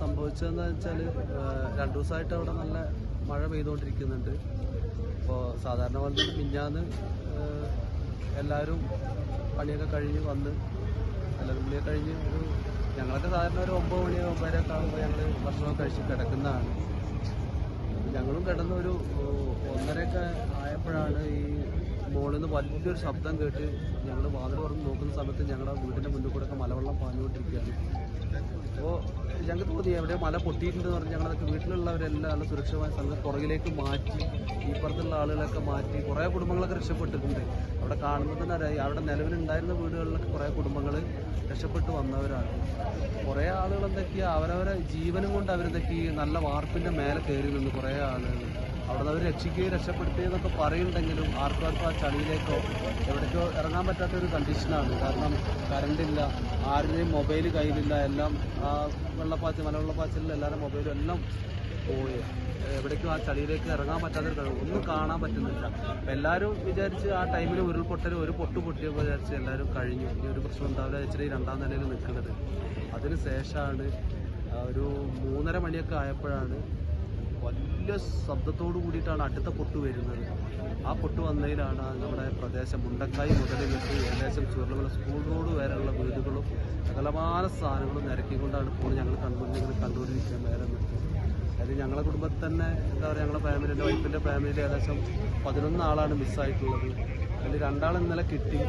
സംഭവിച്ചതെന്ന് വെച്ചാൽ രണ്ടു ദിവസമായിട്ട് അവിടെ നല്ല മഴ പെയ്തുകൊണ്ടിരിക്കുന്നുണ്ട്. അപ്പോൾ സാധാരണ പോലെ മിഞ്ഞാന്ന് എല്ലാവരും പണിയൊക്കെ കഴിഞ്ഞ് വന്ന് എല്ലാവരും പുള്ളിയൊക്കെ കഴിഞ്ഞ് ഒരു ഞങ്ങളൊക്കെ സാധാരണ ഒരു ഒമ്പത് മണി ഒമ്പതരയൊക്കെ ആകുമ്പോൾ ഞങ്ങൾ ഭക്ഷണമൊക്കെ കഴിച്ച് കിടക്കുന്നതാണ്. ഞങ്ങളും കിടന്ന ഒരു ഒന്നരയൊക്കെ ആയപ്പോഴാണ് ഈ മുകളിൽ നിന്ന് വലിയൊരു ശബ്ദം കേട്ട് ഞങ്ങൾ വാതിൽ തുറന്ന് നോക്കുന്ന സമയത്ത് ഞങ്ങളുടെ വീടിന്റെ മുന്നിൽ കൂടെ ഒക്കെ മലവെള്ളം പാഞ്ഞുകൊണ്ടിരിക്കുകയാണ്. ഞങ്ങൾക്ക് തോന്നി എവിടെ മല പൊട്ടിയിട്ടുണ്ടെന്ന് പറഞ്ഞ് ഞങ്ങളൊക്കെ വീട്ടിലുള്ളവരെല്ലാം നല്ല സുരക്ഷിതമായ സ്ഥലത്ത് പുറകിലേക്ക് മാറ്റി ഇപ്പുറത്തുള്ള പുറത്തുള്ള ആളുകളൊക്കെ മാറ്റി കുറേ കുടുംബങ്ങളൊക്കെ രക്ഷപ്പെട്ടിട്ടുണ്ട്. അവിടെ കാണുമ്പോൾ തന്നെ അറിയാം. അവിടെ നിലവിലുണ്ടായിരുന്ന വീടുകളിലൊക്കെ കുറേ കുടുംബങ്ങൾ രക്ഷപ്പെട്ട് വന്നവരാണ്. കുറേ ആളുകൾ എന്തൊക്കെയാ അവരവരെ ജീവനും കൊണ്ട് അവരെന്തൊക്കെ നല്ല വാർപ്പിന്റെ മേലെ കയറി നിന്ന് കുറേ ആളുകൾ അവിടെ നിന്ന് അവർ രക്ഷിക്കുകയും രക്ഷപ്പെടുത്തുകയെന്നൊക്കെ പറയുന്നുണ്ടെങ്കിലും ആർക്കും ആർക്കും ആ ചളിയിലേക്കോ എവിടേക്കോ ഇറങ്ങാൻ പറ്റാത്തൊരു കണ്ടീഷനാണ് കാരണം കറണ്ടില്ല ആരുടെയും മൊബൈൽ കയ്യിലില്ല എല്ലാം ആ വെള്ളപ്പാച്ചിൽ മലവെള്ളപ്പാച്ചിലിൽ എല്ലാവരും മൊബൈലും എല്ലാം പോയി എവിടേക്കും ആ ചളിയിലേക്ക് ഇറങ്ങാൻ പറ്റാത്തൊരു കഴിവ്. ഒന്നും കാണാൻ പറ്റുന്നില്ല. അപ്പം എല്ലാവരും വിചാരിച്ച് ആ ടൈമിൽ ഉരുൾപൊട്ടൽ ഒരു പൊട്ട് പൊട്ടിയപ്പോൾ വിചാരിച്ച് എല്ലാവരും കഴിഞ്ഞു. ഇനി ഒരു പ്രശ്നം ഉണ്ടാവില്ല ഈ രണ്ടാം നിലയിൽ നിൽക്കുന്നത്. അതിന് ശേഷമാണ് ഒരു മൂന്നര മണിയൊക്കെ ആയപ്പോഴാണ് വലിയ ശബ്ദത്തോടു കൂടിയിട്ടാണ് അടുത്ത പൊട്ട് വരുന്നത്. ആ പൊട്ട് വന്നതിലാണ് നമ്മുടെ പ്രദേശം മുണ്ടക്കായി മുതൽ വെച്ച് ഏകദേശം ചുരുളമല സ്കൂൾ റോഡ് വരെയുള്ള വീടുകളും സകലമാന സാധനങ്ങളും നിരക്കിക്കൊണ്ടാണ് ഇപ്പോൾ ഞങ്ങൾ കണ്ടുകൊണ്ട് ഇങ്ങനെ കണ്ടുകൊണ്ടിരിക്കുക മേലെ നിൽക്കുന്നത് അതായത് ഞങ്ങളുടെ കുടുംബത്തിൽ തന്നെ എന്താ പറയുക ഞങ്ങളുടെ ഫാമിലി എന്റെ വൈഫിന്റെ ഫാമിലിയിൽ ഏകദേശം പതിനൊന്ന് ആളാണ് മിസ്സായിട്ടുള്ളത് അതിൽ രണ്ടാൾ ഇന്നലെ കിട്ടി.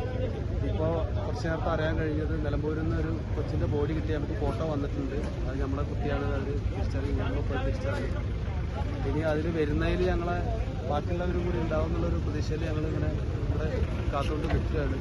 ഇപ്പോൾ കുറച്ച് നേരത്തെ അറിയാൻ കഴിഞ്ഞത് നിലമ്പൂരിൽ നിന്ന് ഒരു കൊച്ചിന്റെ ബോഡി കിട്ടി നമുക്ക് ഫോട്ടോ വന്നിട്ടുണ്ട്. അത് നമ്മുടെ കുട്ടിയാണ് അത് തിരിച്ചറിയും ഞങ്ങൾ പോയി തിരിച്ചറിയും ഇനി അതിൽ വരുന്നതിൽ ഞങ്ങളെ ബാക്കിയുള്ളവരും കൂടി ഉണ്ടാവും എന്നുള്ളൊരു പ്രതീക്ഷയിൽ ഞങ്ങളിങ്ങനെ ഇവിടെ കാത്തുകൊണ്ട് നിൽക്കുകയാണ്.